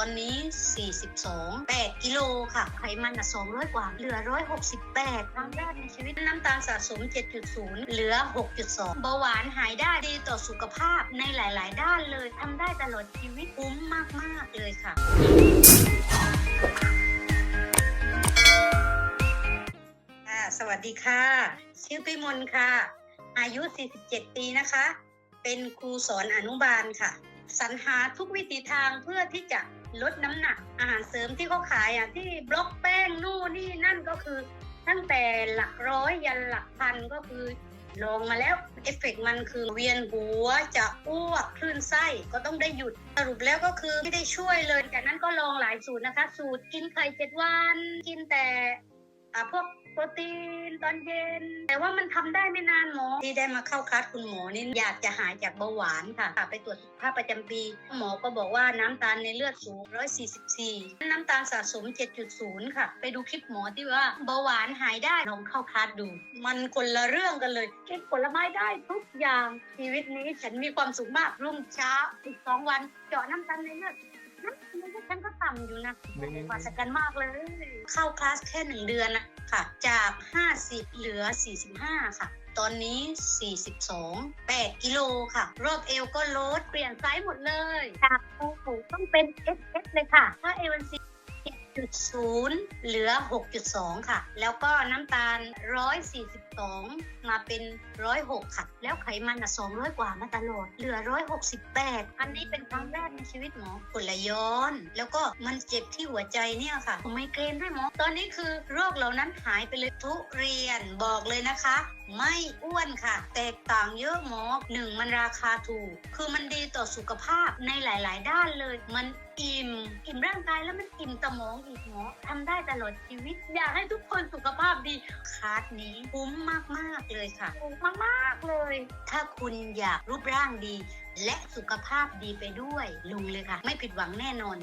อนนี้ 42 8 กิโลค่ะ ไขมันอะ200 กว่า เหลือ 168ครั้งแรกในชีวิต น้ำตาลสะสม 7.0 เหลือ 6.2 เบาหวานหายได้ดีต่อสุขภาพในหลาย ๆ ด้านเลย ทำได้ตลอดชีวิตคุ้มมาก ๆ เลยค่ะสวัสดีค่ะ ชื่อพิมลค่ะ อายุ 47 ปีนะคะ เป็นครูสอนอนุบาลค่ะ สรรหาทุกวิธีทางเพื่อที่จะ ลดน้ำหนักอาหารเสริมที่เขาขายอะที่บล็อกแป้งนู่นนี่นั่นก็คือ ตั้งแต่หลักร้อยยันหลักพันก็คือลองมาแล้วเอฟเฟกต์มันคือเวียนหัวจะอ้วกคลื่นไส้ก็ต้องได้หยุดสรุปแล้วก็คือไม่ได้ช่วยเลย จากนั้นก็ลองหลายสูตรนะคะ สูตรกินไข่เจ็ดวัน กินแต่อ่าพวก รตีนตอนเย็น แต่ว่ามันทำได้ไม่นานหมอที่ได้มาเข้าคลาสคุณหมอนี่อยากจะหายจากเบาหวานค่ะค่ะไปตรวจสุขภาพประจำปี หมอก็บอกว่าน้ำตาลในเลือดสูง 144 น้ำตาลสะสม 7.0 ค่ะ ไปดูคลิปหมอที่ว่าเบาหวานหายได้ลองเข้าคลาสดู มันคนละเรื่องกันเลยกินผลไม้ได้ทุกอย่างชีวิตนี้ฉันมีความสุขมากรุ่งเช้าอีกสองวันเจาะน้ำตาลในเลือดน้ำตาลในเลือด ฉันก็ต่ำอยู่นะนี่กว่าสกันมากเลย เข้าคลาสแค่หนึ่งเดือนนะค่ะ จาก 50 เหลือ 45 ค่ะ ตอนนี้ 42 8 กิโลค่ะ รอบเอวก็ลดเปลี่ยนไซส์หมดเลย จากโอ้โหต้องเป็น SS เลยค่ะ ถ้า A1C 7.0เหลือ 6.2 ค่ะ แล้วก็น้ำตาล 142 มาเป็น 106 ค่ะ แล้วไขมันอะ 200 กว่ามาตลอด เหลือ 168 อันนี้เป็นครั้งแรกในชีวิตหมอกดไหลย้อน แล้วก็มันเจ็บที่หัวใจเนี่ยค่ะไมเกรนด้วยหมอ ตอนนี้คือโรคเหล่านั้นหายไปเลยทุเรียนบอกเลยนะคะ ไม่อ้วนค่ะ แตกต่างเยอะหมอหนึ่งมันราคาถูก คือมันดีต่อสุขภาพในหลาย ๆ ด้านเลย มันอิ่ม อิ่มร่างกายแล้วมันอิ่มสมองอีกหมอทำได้ตลอดชีวิต อยากให้ทุกคนสุขภาพดีคลาสนี้คุ้มมากๆเลยค่ะคุ้มมากๆเลย ถ้าคุณอยากรูปร่างดี และสุขภาพดีไปด้วยลงเลยค่ะ ไม่ผิดหวังแน่นอน